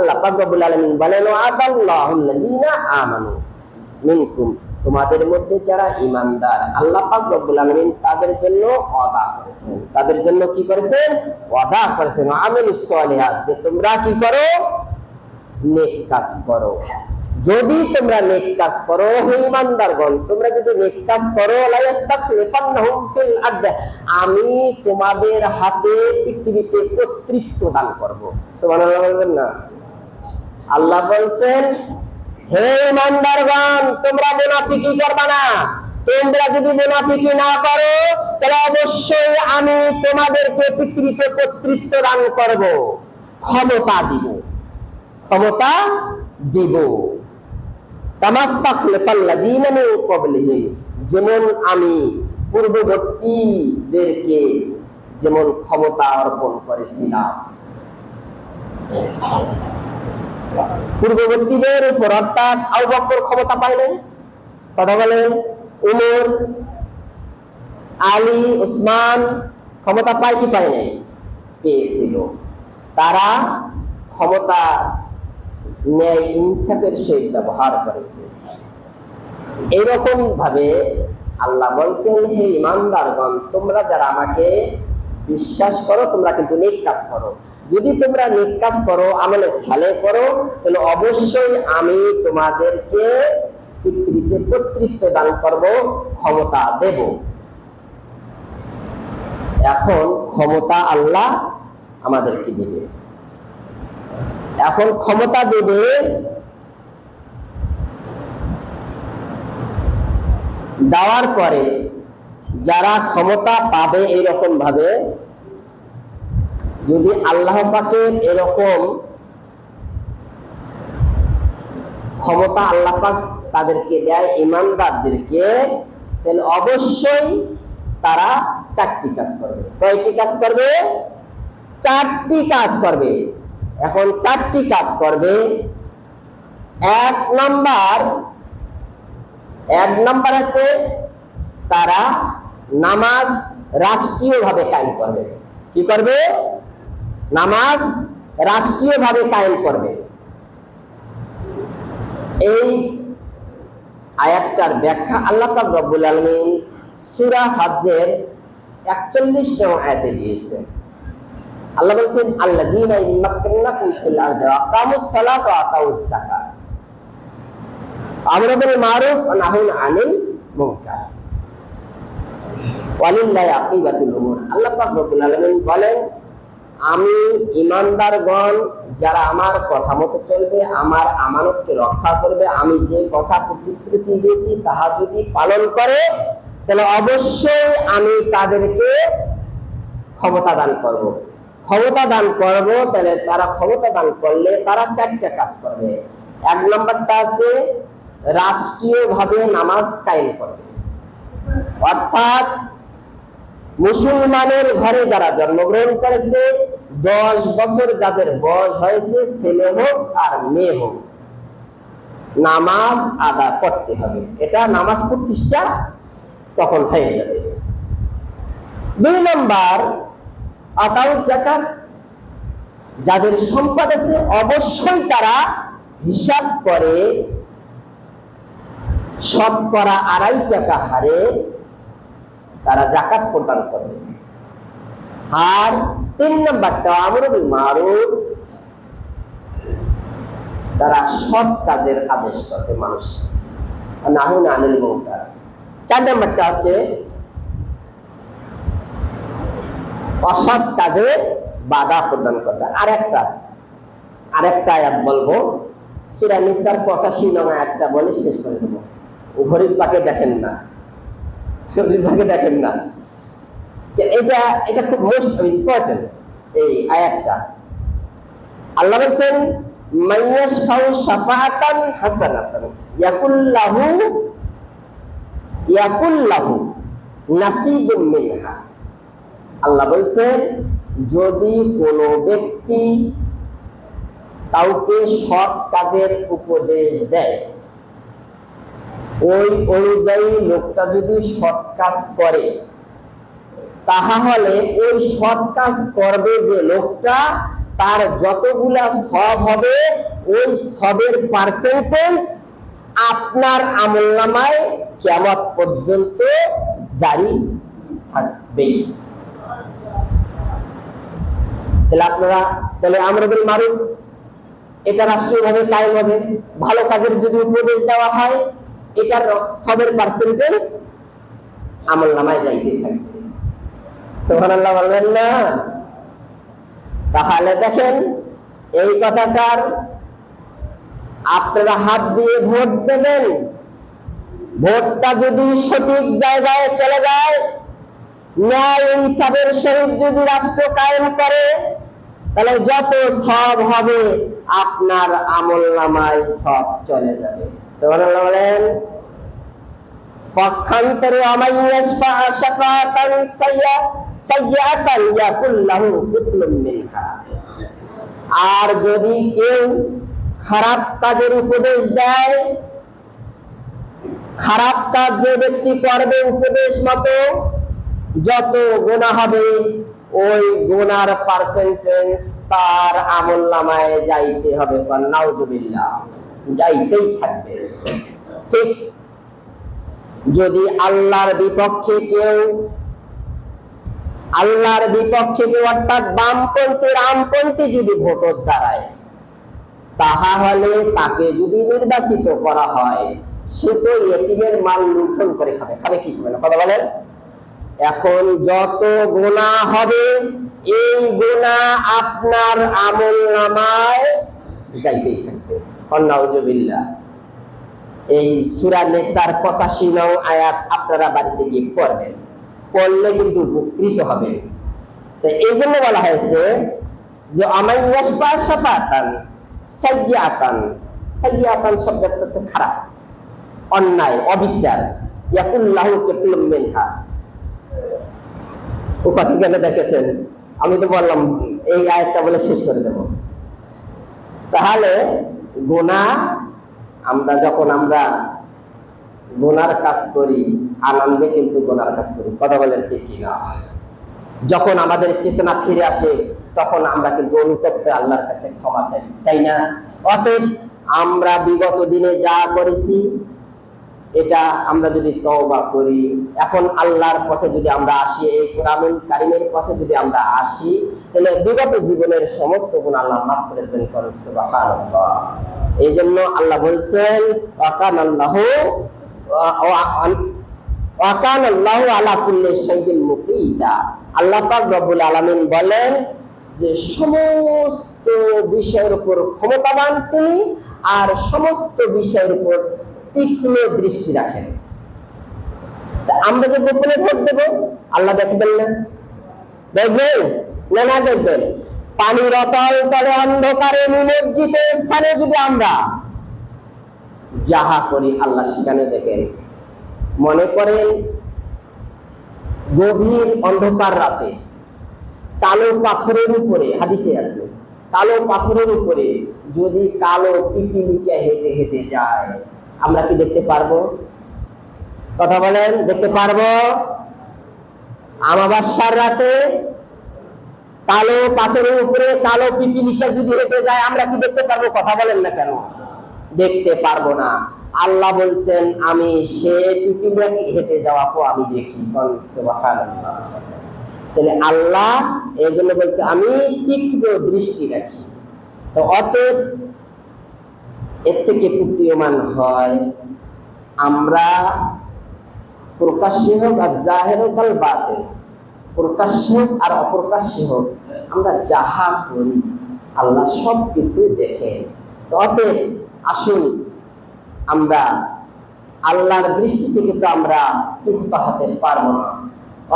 আল্লাহ পাক রব্বুল আলামিন বলেন আদাল্লাহুল্লাযীনা আমানু। মিনকুম, তোমাদের মধ্যে যারা ইমানদার আল্লাহ পাক রব্বুল তাদের জন্য ওয়াদা করেছেন। তাদের জন্য কি করেছেন? ওয়াদা করেছেন। আমিলুস সালিহাত, যে তোমরা কি করো? নেক কাজ করো। যদি তোমরা নেক কাজ করো, হে ইমানদারগণ তোমরা যদি নেক কাজ করো আমি তোমাদের হাতে পৃথিবীতে কর্তৃত্ব দান করব। সুবহানাল্লাহ না? আল্লাহ বলছেন, হে ইমানদারগণ তোমরা মুনাফিকি করবা না। তোমরা যদি মুনাফিকি না করো, তাহলে অবশ্যই আমি তোমাদেরকে পৃথিবীতে কর্তৃত্ব দান করব, ক্ষমতা দিব। ক্ষমতা দিব। যেমন আমি পূর্ববর্তীদেরকে যেমন ক্ষমতা অর্পণ করেছিলাম। পূর্ববর্তীদের উপর অর্থাৎ আবু বকর ক্ষমতা পাইলেন কথা বলেন উমর, আলী, উসমান ক্ষমতা পায় কি পায় নাই? পেয়েছিল। তারা ক্ষমতা ন্যায় ইনসাফের সহিত ব্যবহার করেছে। এরকম ভাবে আল্লাহ বলছেন, হে ইমানদারগণ, তোমরা যারা আমাকে বিশ্বাস করো, তোমরা কিন্তু নেক কাজ করো। যদি তোমরা নেক করো, আমলে সালে করো, তাহলে অবশ্যই আমি তোমাদেরকে পৃথিবীতে কর্তৃত্ব দান করব, ক্ষমতা দেব। এখন ক্ষমতা আল্লাহ আমাদেরকে দেবে। এখন ক্ষমতা দেবে দেওয়ার পরে যারা ক্ষমতা পাবে এরকম ভাবে যদি আল্লাহ পাকের এরকম ক্ষমতা আল্লাহ পাক তাদেরকে দেয়, ইমানদারদেরকে, তাহলে অবশ্যই তারা চারটি কাজ করবে। কয়টি কাজ করবে? চারটি কাজ করবে। এখন চারটি কাজ করবে। এক নাম্বার এক নাম্বার আছে তারা নামাজ রাষ্ট্রীয়ভাবে কায়েম করবে। কি করবে? নামাজ রাষ্ট্রীয়ভাবে কায়েম করবে। এই আয়াতটার ব্যাখ্যা আল্লাহ রব্বুল আলামিন সূরা হজ্জের 41 নং আয়াতে দিয়েছেন আল্লাহ বলছেন, আল্লাযীনা ইম্মাক্কান্নাকুম ফিল আরদি ওয়া আকামুস সালাতা ওয়া যাকাত। আমরু বিল, মারুফ ওয়া আনিল মুনকার। আকিবাতুল উমুর। আল্লাহ পাক রব্বুল আলামিন বলেন আমি ইমানদারগণ, যারা আমার কথা মতো চলবে, আমার আমানতকে রক্ষা করবে, আমি যে কথা প্রতিশ্রুতি দিয়েছি, তাহা যদি পালন করে, তাহলে অবশ্যই আমি তাদেরকে ক্ষমতা দান করব। ক্ষমতা দান করব, তাহলে তারা ক্ষমতা দান করলে তারা চারটা কাজ করবে। এক নম্বরটা আছে, রাষ্ট্রীয়ভাবে নামাজ কায়েম করবে। অর্থাৎ মুসলমানের ঘরে যারা জন্মগ্রহণ করেছে, দশ বছর যাদের বয়স হয়েছে, ছেলে হোক আর মেয়ে হোক, নামাজ আদা করতে হবে। এটা নামাজ প্রতিষ্ঠা তখন হয়ে যাবে। দুই নম্বর আতাউ জাকাত যাদের সম্পদ আছে, অবশ্যই তারা হিসাব করে শতকরা আড়াই টাকা হারে তারা জাকাত প্রদান করবে আর তিন নম্বরটা আমরুল মারুফ, তারা সৎ কাজের আদেশ করবে মানুষ। নাহুন আনিল চার নম্বরটা হচ্ছে অসৎ কাজে বাধা প্রদান করবে আর একটা আরেকটা আয়াত বলব। সুরা পঁচাশি নং আয়াতটা বলে শেষ করে দেবো। ঘড়ির পাকে দেখেন না। দেখেন না। এটা এটা খুব মোস্ট ইম্পর্টেন্ট এই আয়াতটা। আল্লাহ বলছেন মাইয়াশফাউ শাফাআতান হাসানাতান ইয়াকুল্লাহু ইয়াকুল্লাহু নাসিবুম মিনহা। আল্লাহ বলছেন, যদি কোনো ব্যক্তি কাউকে সৎ কাজের উপদেশ দেয় ওই অনুযায়ী লোকটা যদি সৎ কাজ করে তাহা হলে ওই সৎ কাজ করবে যে লোকটা, তার যতগুলা সব হবে, ওই সবের পার্সেন্টেজ আপনার আমল নামায় কেমন পর্যন্ত জারি থাকবে। তাহলে আপনারা, তাহলে আমরুল মারুফ, এটা রাষ্ট্রীয়ভাবে কায়েম হবে। ভালো কাজের যদি উপদেশ দেওয়া হয় এটার সবের পার্সেন্টেজ আমল নামায় যাইতে থাকবে না? তাহলে দেখেন, এই কথাটার আপনারা হাত দিয়ে ভোট দেবেন। ভোটটা যদি সঠিক জায়গায় চলে যায়, ন্যায় ইনসাফের সহিত যদি রাষ্ট্র কায়েম করে, তাহলে যত সব হবে, আপনার আমল নামায় সব চলে যাবে। আর যদি কেউ খারাপ কাজের উপদেশ দেয়, খারাপ কাজ যে ব্যক্তি করবে উপদেশ মতো, যত গোনা হবে, ওই গোনার পার্সেন্টেজ তার আমল নামায় যাইতে হবে। নাউজুবিল্লাহ যাইতেই থাকবে। ঠিক? যদি আল্লাহর বিপক্ষে কেউ, আল্লাহর বিপক্ষে কেউ অর্থাৎ বামপন্থী, রামপন্থী যদি ভোটর দাঁড়ায় তাহলে তাকে যদি নির্বাচিত করা হয়, সে তো এটিমের মাল লুণ্ঠন করে খাবে। খাবে কি খাবে না? কথা বলেন। এখন যত গোনা হবে, এই গোনা আপনার আমল নামায় যাইতেই থাকবে অন্নাউজুবিল্লাহ এই সুরা নেসার পঁচাশি নং আয়াত আপনারা বাড়িতে গিয়ে পড়বেন। পড়লে কিন্তু উপকৃত হবেন। তো এই জন্য বলা হয়েছে যে আমাইয়াসবা সাফাতান সাইয়াতান সাইয়াতান শব্দটা হচ্ছে খারাপ, অন্যায়, অবিচার। ইয়াকুল্লাহু কেতুল মিনহা। ও কথা কেন দেখেছেন? আমি তো বললাম, এই আয়াতটা বলে শেষ করে দেব। তাহলে গোনা, আমরা যখন আমরা গোনার কাজ করি, আনন্দে কিন্তু গোনার কাজ করি। কথা বলেন ঠিক কিনা? যখন আমাদের চেতনা ফিরে আসে, তখন আমরা কিন্তু অনুতপ্ত আল্লাহর কাছে ক্ষমা চাই। চাই না? অতএব আমরা বিগত দিনে যা করেছি এটা আমরা যদি তওবা করি, এখন আল্লাহর পথে যদি আমরা আসি, এই কোরআনুল কারিমের পথে যদি আমরা আসি, তাহলে বিগত জীবনের সমস্ত গুণ আল্লাহ মাফ করে দেবেন সুবহানাল্লাহ। এই জন্য আল্লাহ বলছেন ওয়াকান আল্লাহ ওয়াকান আল্লাহ আলা কুল্লি শাইইন মুকিতা। আল্লাহ পাক রব্বুল আলামিন বলেন যে সমস্ত বিষয়ের উপর ক্ষমতাবান তিনি আর সমস্ত বিষয়ের উপর তীক্ষ্ণ দৃষ্টি রাখেন। আমরা যে গোপনে ভোট দেব, আল্লাহ দেখবেন না। দেখবেন না না দেখবেন? পানির অতল তলে অন্ধকারে নিমজ্জিত স্থানে যদি আমরা যাহা করি আল্লাহ সেখানে দেখেন। মনে করেন, গভীর অন্ধকার রাতে কালো পাথরের উপরে, হাদিসে আছে, কালো পাথরের উপরে যদি কালো পিপিলিকা হেঁটে হেঁটে যায় আমরা কি দেখতে পারব? কথা বলেন, দেখতে পারব? আমাবাসার রাতে কালো পাথরের উপরে কালো পিপিলিকা যদি হেঁটে যায়, আমরা কি দেখতে পারব? কথা বলেন না কেন? দেখতে পারব না। আল্লাহ বলছেন, আমি সে পিপিলিকা হেঁটে যাওয়া পো আমি দেখি। তাহলে আল্লাহ এই জন্য বলছে, আমি তীক্ষ্ণ দৃষ্টি রাখি। তো অতএব এর থেকে প্রতীয়মান হয় আমরা প্রকাশ্যে হোক আর জাহের হোক আর বাতে প্রকাশ্য হোক আর অপ্রকাশ্য হোক, আমরা যাহা করি, আল্লাহ সব কিছু দেখেন। তো অতএব আসুন আমরা আল্লাহর দৃষ্টি থেকে তো আমরা পিছপা হতে পারব না।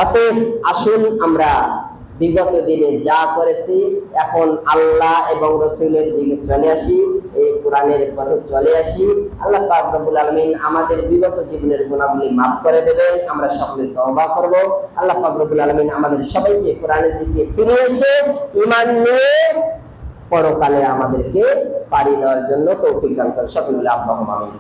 অতএব আসুন আমরা বিগত দিনে যা করেছি, এখন আল্লাহ এবং রসুলের দিকে চলে আসি। এই কোরআনের পথে চলে আসি। আল্লাহ পাক রব্বুল আলামিন আমাদের বিগত জীবনের গুণাবলী মাফ করে দেবেন। আমরা সকলে তওবা করব। আল্লাহ পাক রব্বুল আলামিন আমাদের সবাইকে কোরআনের দিকে ফিরে এসে ঈমান নিয়ে পরকালে আমাদেরকে পাড়ি দেওয়ার জন্য তৌফিক দান করেন। সকলে আল্লাহুম্মা আমিন।